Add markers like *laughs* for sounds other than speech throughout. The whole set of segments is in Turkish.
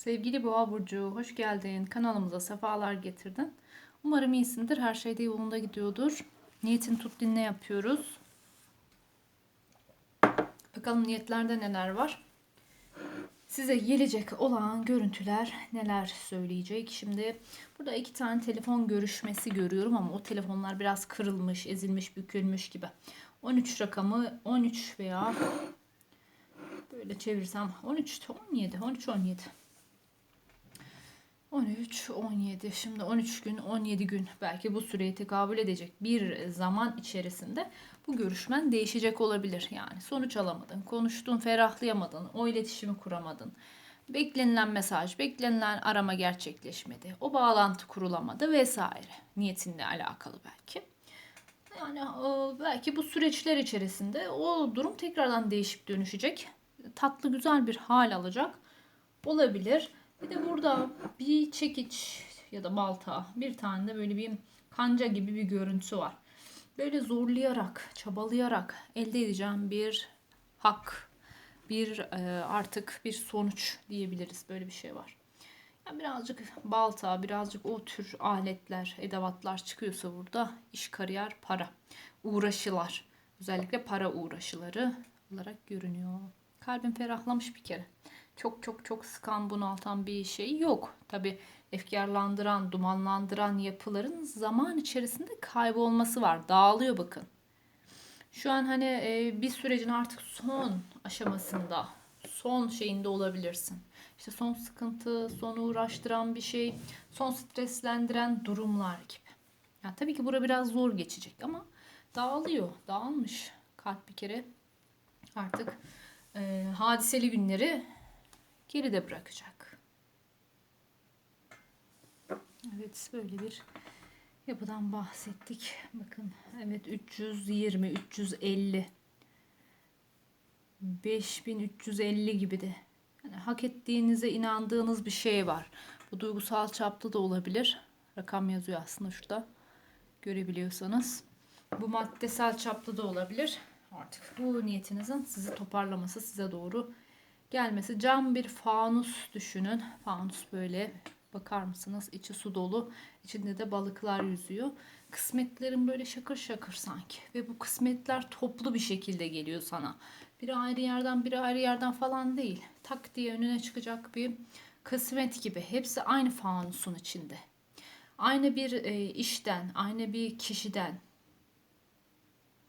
Sevgili Boğa Burcu, hoş geldin. Kanalımıza sefalar getirdin. Umarım iyisindir. Her şey de yolunda gidiyordur. Niyetin tut dinle yapıyoruz. Bakalım niyetlerde neler var. Size gelecek olan görüntüler neler söyleyecek. Şimdi burada iki tane telefon görüşmesi görüyorum ama o telefonlar biraz kırılmış, ezilmiş, bükülmüş gibi. 13 rakamı 13 veya böyle çevirsem 13 17 13 17 13 17 şimdi 13 gün 17 gün belki bu süreye tekabül edecek bir zaman içerisinde bu görüşmen değişecek olabilir. Yani sonuç alamadın, konuştun, ferahlayamadın, o iletişimi kuramadın. Beklenilen mesaj, beklenilen arama gerçekleşmedi. O bağlantı kurulamadı vesaire. Niyetinle alakalı belki. Yani e, belki bu süreçler içerisinde o durum tekrardan değişip dönüşecek. Tatlı güzel bir hal alacak olabilir. Bir de burada bir çekiç ya da balta bir tane de böyle bir kanca gibi bir görüntüsü var. Böyle zorlayarak, çabalayarak elde edeceğim bir hak, bir e, artık bir sonuç diyebiliriz. Böyle bir şey var. Yani birazcık balta, birazcık o tür aletler, edevatlar çıkıyorsa burada iş, kariyer, para, uğraşılar. Özellikle para uğraşıları olarak görünüyor. Kalbim ferahlamış bir kere. Çok çok çok sıkan bunaltan bir şey yok. Tabi efkarlandıran, dumanlandıran yapıların zaman içerisinde kaybolması var. Dağılıyor bakın. Şu an hani e, bir sürecin artık son aşamasında, son şeyinde olabilirsin. İşte son sıkıntı, son uğraştıran bir şey, son streslendiren durumlar gibi. Yani tabii ki bura biraz zor geçecek ama dağılıyor, dağılmış kalp bir kere. Artık e, hadiseli günleri geride bırakacak. Evet böyle bir yapıdan bahsettik. Bakın evet 320, 350 5350 gibi de yani hak ettiğinize inandığınız bir şey var. Bu duygusal çapta da olabilir. Rakam yazıyor aslında şurada. Görebiliyorsanız. Bu maddesel çapta da olabilir. Artık bu niyetinizin sizi toparlaması size doğru gelmesi. Cam bir fanus düşünün. Fanus böyle bakar mısınız? İçi su dolu. İçinde de balıklar yüzüyor. Kısmetlerin böyle şakır şakır sanki. Ve bu kısmetler toplu bir şekilde geliyor sana. Biri ayrı yerden biri ayrı yerden falan değil. Tak diye önüne çıkacak bir kısmet gibi. Hepsi aynı fanusun içinde. Aynı bir e, işten, aynı bir kişiden,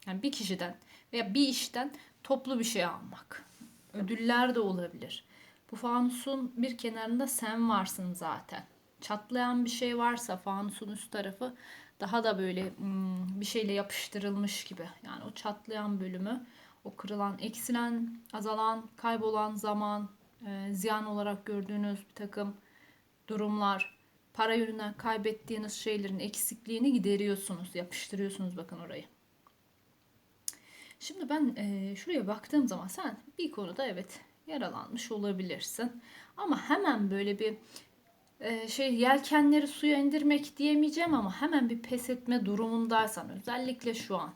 yani bir kişiden veya bir işten toplu bir şey almak. Ödüller de olabilir. Bu fanusun bir kenarında sen varsın zaten. Çatlayan bir şey varsa fanusun üst tarafı daha da böyle hmm, bir şeyle yapıştırılmış gibi. Yani o çatlayan bölümü, o kırılan, eksilen, azalan, kaybolan zaman, e, ziyan olarak gördüğünüz bir takım durumlar, para yönünden kaybettiğiniz şeylerin eksikliğini gideriyorsunuz, yapıştırıyorsunuz bakın orayı. Şimdi ben e, şuraya baktığım zaman sen bir konuda evet yaralanmış olabilirsin. Ama hemen böyle bir e, şey yelkenleri suya indirmek diyemeyeceğim ama hemen bir pes etme durumundaysan özellikle şu an.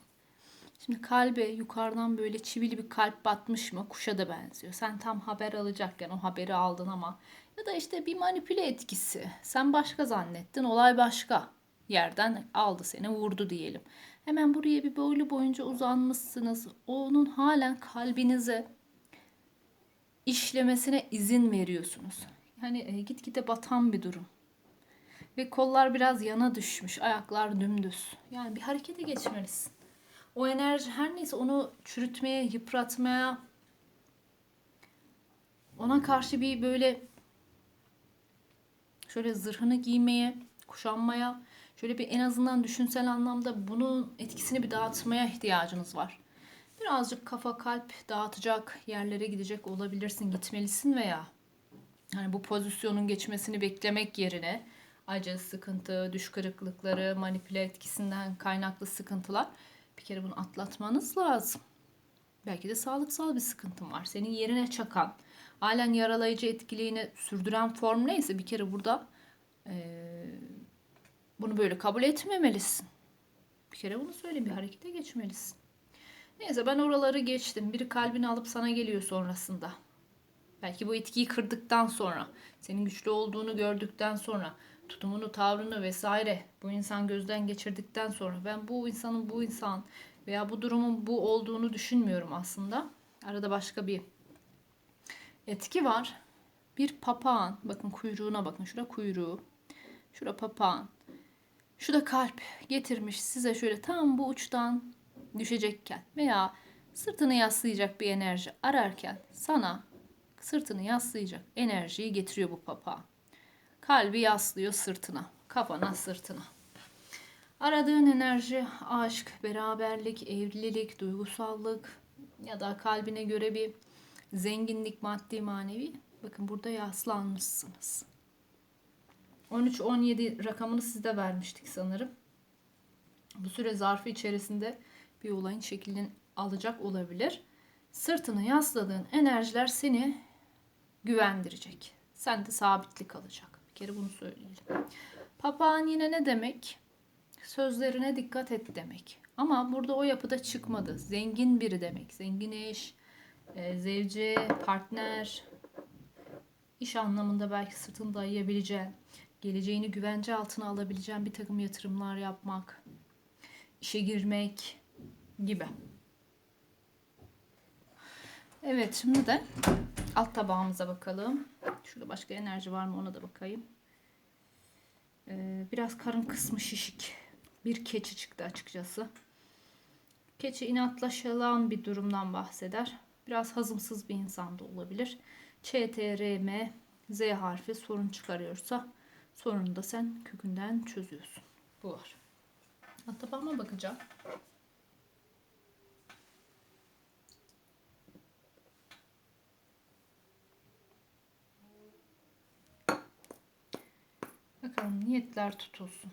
Şimdi kalbe yukarıdan böyle çivili bir kalp batmış mı kuşa da benziyor. Sen tam haber alacakken o haberi aldın ama ya da işte bir manipüle etkisi. Sen başka zannettin olay başka yerden aldı seni vurdu diyelim. Hemen buraya bir boylu boyunca uzanmışsınız. Onun halen kalbinize işlemesine izin veriyorsunuz. Yani e, gitgide batan bir durum. Ve kollar biraz yana düşmüş, ayaklar dümdüz. Yani bir harekete geçmelisin. O enerji her neyse onu çürütmeye, yıpratmaya, ona karşı bir böyle şöyle zırhını giymeye, kuşanmaya, şöyle bir en azından düşünsel anlamda bunun etkisini bir dağıtmaya ihtiyacınız var. Birazcık kafa kalp dağıtacak yerlere gidecek olabilirsin, gitmelisin veya hani bu pozisyonun geçmesini beklemek yerine acı, sıkıntı, düş kırıklıkları, manipüle etkisinden kaynaklı sıkıntılar bir kere bunu atlatmanız lazım. Belki de sağlıksal bir sıkıntın var. Senin yerine çakan, halen yaralayıcı etkiliğini sürdüren form neyse bir kere burada ee, bunu böyle kabul etmemelisin. Bir kere bunu söyle bir harekete geçmelisin. Neyse ben oraları geçtim. Biri kalbini alıp sana geliyor sonrasında. Belki bu etkiyi kırdıktan sonra, senin güçlü olduğunu gördükten sonra, tutumunu, tavrını vesaire bu insan gözden geçirdikten sonra ben bu insanın bu insan veya bu durumun bu olduğunu düşünmüyorum aslında. Arada başka bir etki var. Bir papağan, bakın kuyruğuna bakın. Şurada kuyruğu. Şurada papağan. Şurada kalp getirmiş size şöyle tam bu uçtan düşecekken veya sırtını yaslayacak bir enerji ararken sana sırtını yaslayacak enerjiyi getiriyor bu papağan. Kalbi yaslıyor sırtına, kafana sırtına. Aradığın enerji aşk, beraberlik, evlilik, duygusallık ya da kalbine göre bir zenginlik maddi manevi. Bakın burada yaslanmışsınız. 13-17 rakamını sizde vermiştik sanırım. Bu süre zarfı içerisinde bir olayın şeklini alacak olabilir. Sırtını yasladığın enerjiler seni güvendirecek. Sen de sabitlik kalacak. Bir kere bunu söyleyelim. Papağan yine ne demek? Sözlerine dikkat et demek. Ama burada o yapıda çıkmadı. Zengin biri demek. Zengin eş, e, zevce, partner, iş anlamında belki sırtını dayayabileceğin, geleceğini güvence altına alabileceğin bir takım yatırımlar yapmak, işe girmek gibi. Evet şimdi de alt tabağımıza bakalım. Şurada başka enerji var mı ona da bakayım. Ee, biraz karın kısmı şişik. Bir keçi çıktı açıkçası. Keçi inatlaşılan bir durumdan bahseder. Biraz hazımsız bir insan da olabilir. Ç, T, R, M, Z harfi sorun çıkarıyorsa sorunu da sen kökünden çözüyorsun. Bu var. Tabağıma bakacağım. Bakalım niyetler tutulsun.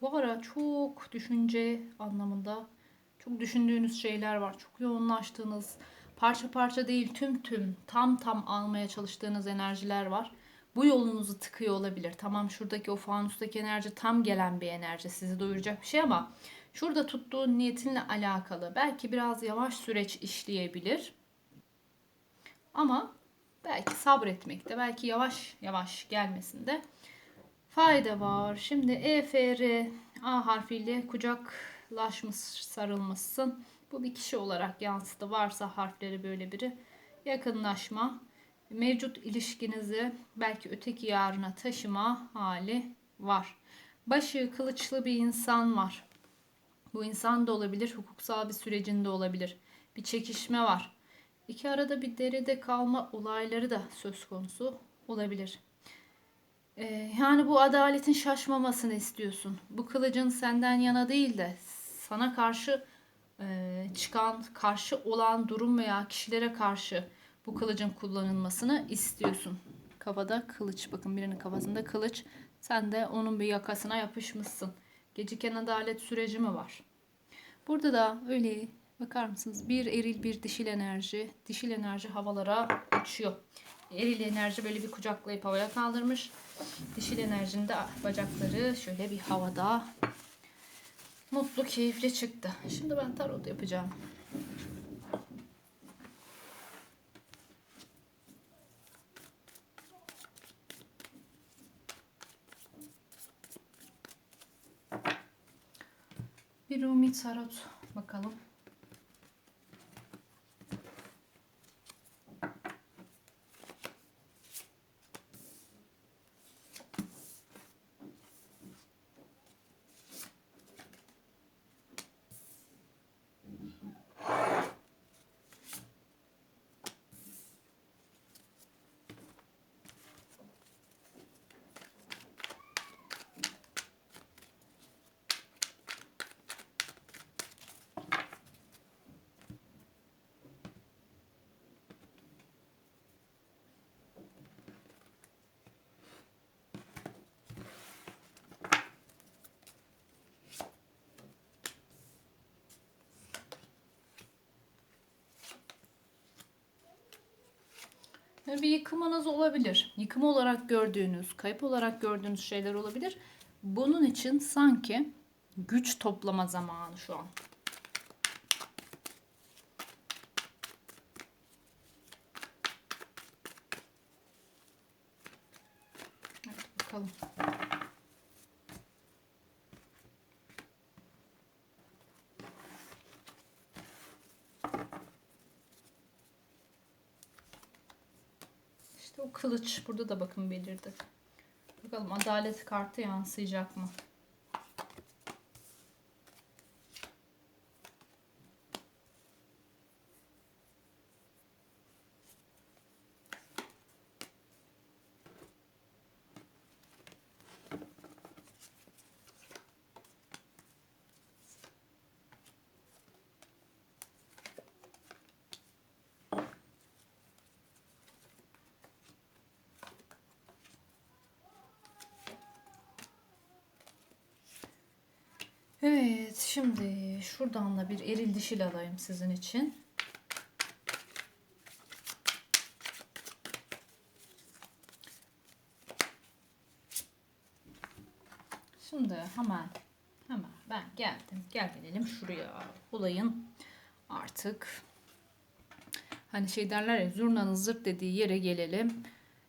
Bu ara çok düşünce anlamında çok düşündüğünüz şeyler var. Çok yoğunlaştığınız, parça parça değil tüm tüm tam tam almaya çalıştığınız enerjiler var. Bu yolunuzu tıkıyor olabilir. Tamam şuradaki o fanustaki enerji tam gelen bir enerji. Sizi doyuracak bir şey ama şurada tuttuğun niyetinle alakalı belki biraz yavaş süreç işleyebilir. Ama belki sabretmekte, belki yavaş yavaş gelmesinde fayda var. Şimdi E, F, R, A harfiyle kucaklaşmış, sarılmışsın. Bu bir kişi olarak yansıdı. Varsa harfleri böyle biri. Yakınlaşma, mevcut ilişkinizi belki öteki yarına taşıma hali var. Başı kılıçlı bir insan var. Bu insan da olabilir, hukuksal bir sürecinde olabilir. Bir çekişme var. İki arada bir derede kalma olayları da söz konusu olabilir. Ee, yani bu adaletin şaşmamasını istiyorsun. Bu kılıcın senden yana değil de sana karşı e, çıkan, karşı olan durum veya kişilere karşı bu kılıcın kullanılmasını istiyorsun. Kafada kılıç. Bakın birinin kafasında kılıç. Sen de onun bir yakasına yapışmışsın. Geciken adalet süreci mi var? Burada da öyle bakar mısınız? Bir eril bir dişil enerji. Dişil enerji havalara uçuyor. Eril enerji böyle bir kucaklayıp havaya kaldırmış. Dişil enerjinin de bacakları şöyle bir havada mutlu, keyifli çıktı. Şimdi ben tarot yapacağım. Bir Rumi tarot bakalım. Bir yıkımınız olabilir. Yıkım olarak gördüğünüz, kayıp olarak gördüğünüz şeyler olabilir. Bunun için sanki güç toplama zamanı şu an. Hadi bakalım. O kılıç burada da bakın belirdi. Bakalım adalet kartı yansıyacak mı? Evet, şimdi şuradan da bir eril dişil alayım sizin için. Şimdi hemen hemen ben geldim. Gel gelelim şuraya. Olayın artık hani şey derler ya zurnanın zırt dediği yere gelelim.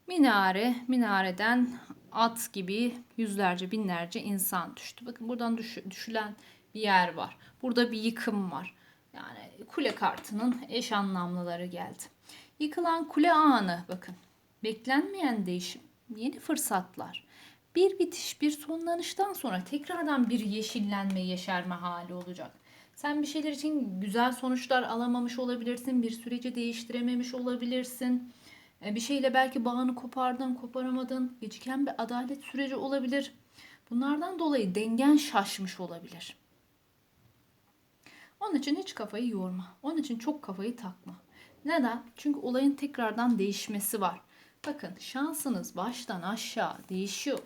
Minare, minareden at gibi yüzlerce binlerce insan düştü. Bakın buradan düş, düşülen bir yer var. Burada bir yıkım var. Yani kule kartının eş anlamlıları geldi. Yıkılan kule anı bakın. Beklenmeyen değişim, yeni fırsatlar. Bir bitiş, bir sonlanıştan sonra tekrardan bir yeşillenme, yeşerme hali olacak. Sen bir şeyler için güzel sonuçlar alamamış olabilirsin, bir süreci değiştirememiş olabilirsin. E, bir şeyle belki bağını kopardın, koparamadın. Geciken bir adalet süreci olabilir. Bunlardan dolayı dengen şaşmış olabilir. Onun için hiç kafayı yorma. Onun için çok kafayı takma. Neden? Çünkü olayın tekrardan değişmesi var. Bakın şansınız baştan aşağı değişiyor.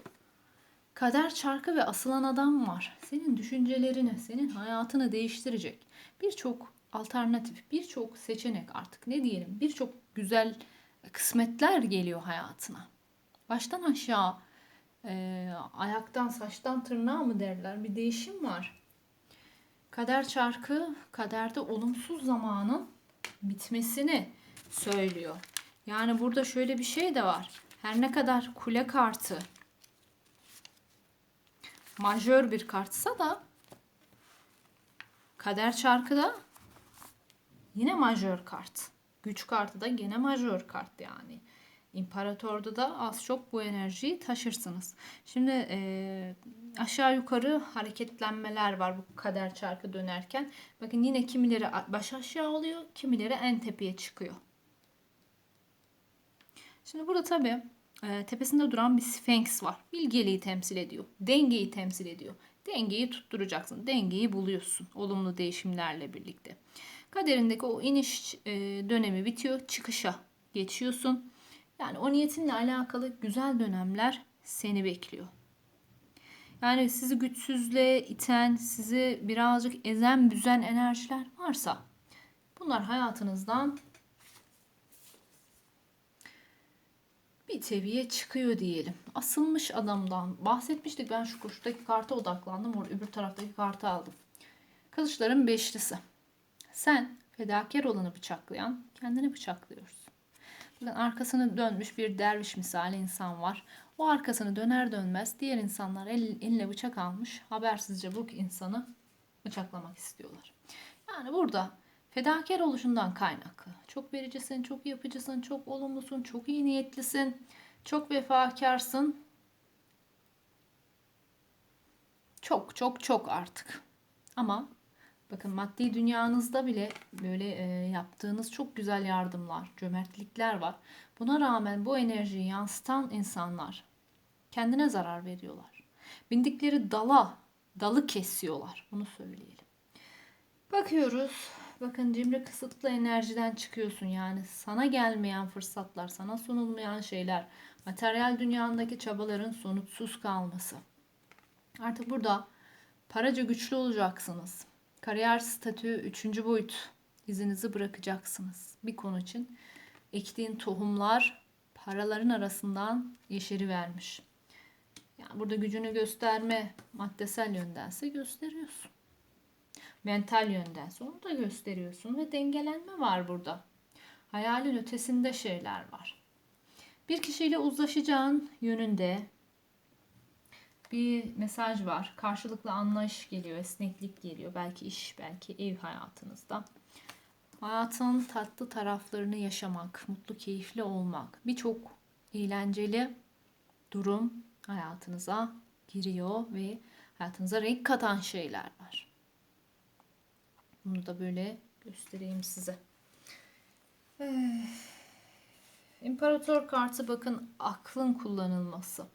Kader çarkı ve asılan adam var. Senin düşüncelerini, senin hayatını değiştirecek. Birçok alternatif, birçok seçenek artık ne diyelim, birçok güzel kısmetler geliyor hayatına. Baştan aşağı e, ayaktan saçtan tırnağa mı derler bir değişim var. Kader çarkı kaderde olumsuz zamanın bitmesini söylüyor. Yani burada şöyle bir şey de var. Her ne kadar kule kartı majör bir kartsa da kader çarkı da yine majör kart. Güç kartı da gene majör kart yani. İmparatorda da az çok bu enerjiyi taşırsınız. Şimdi e, aşağı yukarı hareketlenmeler var bu kader çarkı dönerken. Bakın yine kimileri baş aşağı oluyor, kimileri en tepeye çıkıyor. Şimdi burada tabii e, tepesinde duran bir Sphinx var. Bilgeliği temsil ediyor. Dengeyi temsil ediyor. Dengeyi tutturacaksın. Dengeyi buluyorsun. Olumlu değişimlerle birlikte. Kaderindeki o iniş e, dönemi bitiyor. Çıkışa geçiyorsun. Yani o niyetinle alakalı güzel dönemler seni bekliyor. Yani sizi güçsüzle iten, sizi birazcık ezen büzen enerjiler varsa bunlar hayatınızdan bir seviye çıkıyor diyelim. Asılmış adamdan bahsetmiştik. Ben şu kuştaki karta odaklandım. Orada öbür taraftaki kartı aldım. Kılıçların beşlisi. Sen fedakar olanı bıçaklayan kendini bıçaklıyorsun. Bakın arkasını dönmüş bir derviş misali insan var. O arkasını döner dönmez diğer insanlar el, eline bıçak almış habersizce bu insanı bıçaklamak istiyorlar. Yani burada fedakar oluşundan kaynaklı. Çok vericisin, çok yapıcısın, çok olumlusun, çok iyi niyetlisin, çok vefakarsın. Çok çok çok artık. Ama Bakın maddi dünyanızda bile böyle e, yaptığınız çok güzel yardımlar, cömertlikler var. Buna rağmen bu enerjiyi yansıtan insanlar kendine zarar veriyorlar. Bindikleri dala, dalı kesiyorlar. Bunu söyleyelim. Bakıyoruz. Bakın cimri kısıtlı enerjiden çıkıyorsun. Yani sana gelmeyen fırsatlar, sana sunulmayan şeyler, materyal dünyandaki çabaların sonuçsuz kalması. Artık burada paraca güçlü olacaksınız Kariyer statü üçüncü boyut izinizi bırakacaksınız. Bir konu için ektiğin tohumlar paraların arasından yeşeri vermiş. Yani burada gücünü gösterme maddesel yöndense gösteriyorsun. Mental yöndense onu da gösteriyorsun ve dengelenme var burada. Hayalin ötesinde şeyler var. Bir kişiyle uzlaşacağın yönünde bir mesaj var. Karşılıklı anlayış geliyor, esneklik geliyor. Belki iş, belki ev hayatınızda. Hayatın tatlı taraflarını yaşamak, mutlu, keyifli olmak. Birçok eğlenceli durum hayatınıza giriyor ve hayatınıza renk katan şeyler var. Bunu da böyle göstereyim size. Ee, İmparator kartı bakın aklın kullanılması.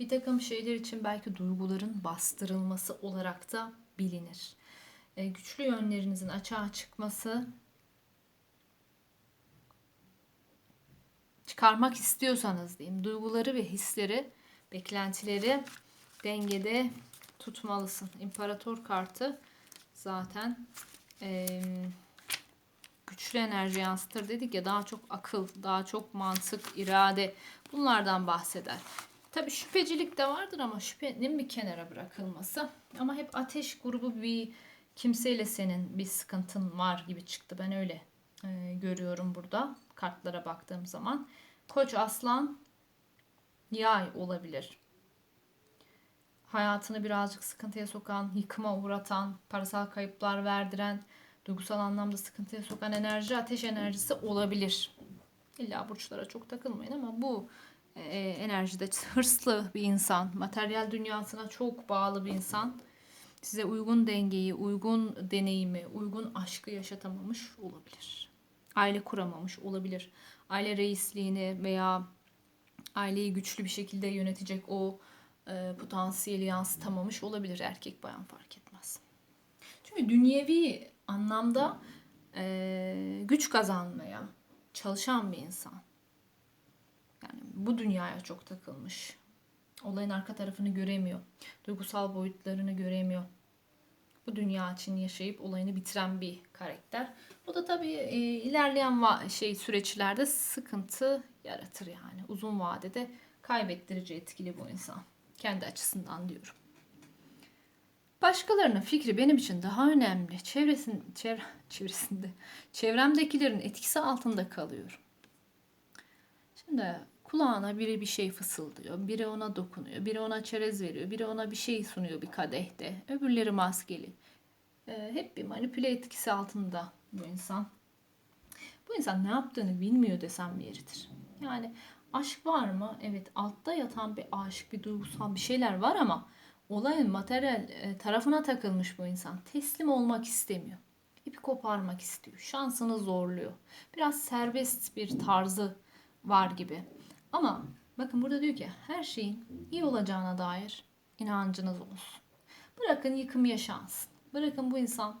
Bir takım şeyler için belki duyguların bastırılması olarak da bilinir. Ee, güçlü yönlerinizin açığa çıkması çıkarmak istiyorsanız diyeyim duyguları ve hisleri, beklentileri dengede tutmalısın. İmparator kartı zaten e, güçlü enerji yansıtır dedik ya daha çok akıl, daha çok mantık, irade bunlardan bahseder. Tabii şüphecilik de vardır ama şüphenin bir kenara bırakılması. Ama hep ateş grubu bir kimseyle senin bir sıkıntın var gibi çıktı. Ben öyle e, görüyorum burada kartlara baktığım zaman. Koç aslan yay olabilir. Hayatını birazcık sıkıntıya sokan, yıkıma uğratan, parasal kayıplar verdiren, duygusal anlamda sıkıntıya sokan enerji ateş enerjisi olabilir. İlla burçlara çok takılmayın ama bu e, enerjide *laughs* hırslı bir insan, materyal dünyasına çok bağlı bir insan size uygun dengeyi, uygun deneyimi, uygun aşkı yaşatamamış olabilir. Aile kuramamış olabilir. Aile reisliğini veya aileyi güçlü bir şekilde yönetecek o e, potansiyeli yansıtamamış olabilir. Erkek bayan fark etmez. Çünkü dünyevi anlamda e, güç kazanmaya çalışan bir insan. Yani bu dünyaya çok takılmış. Olayın arka tarafını göremiyor. Duygusal boyutlarını göremiyor. Bu dünya için yaşayıp olayını bitiren bir karakter. Bu da tabii e, ilerleyen şey süreçlerde sıkıntı yaratır yani. Uzun vadede kaybettirici etkili bu insan. Kendi açısından diyorum. Başkalarının fikri benim için daha önemli. Çevresin, çevre, çevresinde, çevremdekilerin etkisi altında kalıyorum. Şimdi kulağına biri bir şey fısıldıyor, biri ona dokunuyor, biri ona çerez veriyor, biri ona bir şey sunuyor bir kadehte, öbürleri maskeli. Ee, hep bir manipüle etkisi altında bu insan. Bu insan ne yaptığını bilmiyor desem yeridir. Yani aşk var mı? Evet altta yatan bir aşk, bir duygusal bir şeyler var ama olayın materyal e, tarafına takılmış bu insan. Teslim olmak istemiyor. İpi koparmak istiyor. Şansını zorluyor. Biraz serbest bir tarzı var gibi. Ama bakın burada diyor ki her şeyin iyi olacağına dair inancınız olsun. Bırakın yıkım yaşansın. Bırakın bu insan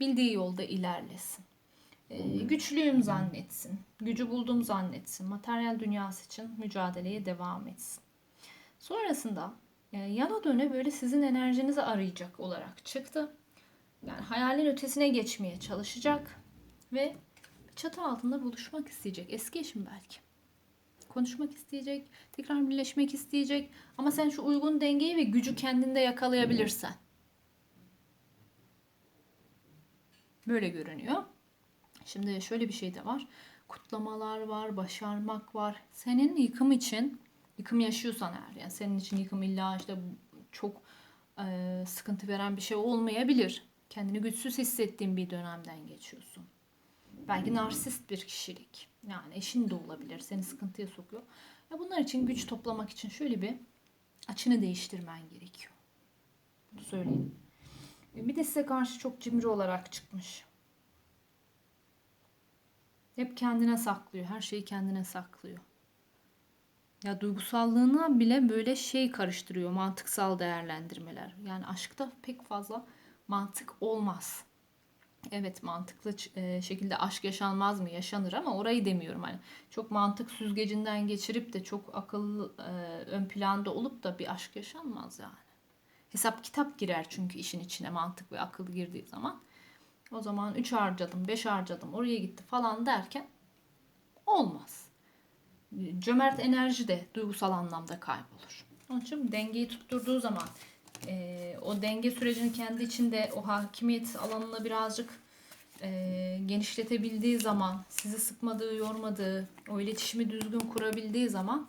bildiği yolda ilerlesin. Ee, güçlüyüm zannetsin. Gücü buldum zannetsin. Materyal dünyası için mücadeleye devam etsin. Sonrasında e, yana döne böyle sizin enerjinizi arayacak olarak çıktı. Yani hayalin ötesine geçmeye çalışacak ve çatı altında buluşmak isteyecek. Eski eşim belki. Konuşmak isteyecek, tekrar birleşmek isteyecek. Ama sen şu uygun dengeyi ve gücü kendinde yakalayabilirsen. Böyle görünüyor. Şimdi şöyle bir şey de var. Kutlamalar var, başarmak var. Senin yıkım için, yıkım yaşıyorsan eğer, yani senin için yıkım illa işte çok e, sıkıntı veren bir şey olmayabilir. Kendini güçsüz hissettiğin bir dönemden geçiyorsun. Belki narsist bir kişilik. Yani eşin de olabilir. Seni sıkıntıya sokuyor. Ya bunlar için güç toplamak için şöyle bir açını değiştirmen gerekiyor. Bunu söyleyeyim. Bir de size karşı çok cimri olarak çıkmış. Hep kendine saklıyor. Her şeyi kendine saklıyor. Ya duygusallığına bile böyle şey karıştırıyor. Mantıksal değerlendirmeler. Yani aşkta pek fazla mantık olmaz. Evet mantıklı e, şekilde aşk yaşanmaz mı? Yaşanır ama orayı demiyorum. Hani çok mantık süzgecinden geçirip de çok akıllı e, ön planda olup da bir aşk yaşanmaz yani. Hesap kitap girer çünkü işin içine mantık ve akıl girdiği zaman. O zaman 3 harcadım, 5 harcadım, oraya gitti falan derken olmaz. Cömert enerji de duygusal anlamda kaybolur. Onun için dengeyi tutturduğu zaman e, o denge sürecini kendi içinde o hakimiyet alanını birazcık e, genişletebildiği zaman, sizi sıkmadığı, yormadığı, o iletişimi düzgün kurabildiği zaman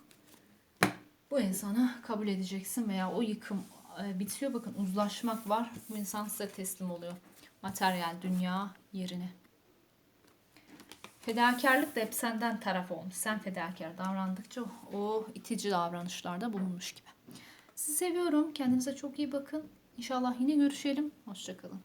bu insanı kabul edeceksin veya o yıkım e, bitiyor. Bakın uzlaşmak var. Bu insan size teslim oluyor. Materyal dünya yerine. Fedakarlık da hep senden taraf olmuş. Sen fedakar davrandıkça o itici davranışlarda bulunmuş gibi. Sizi seviyorum. Kendinize çok iyi bakın. İnşallah yine görüşelim. Hoşçakalın.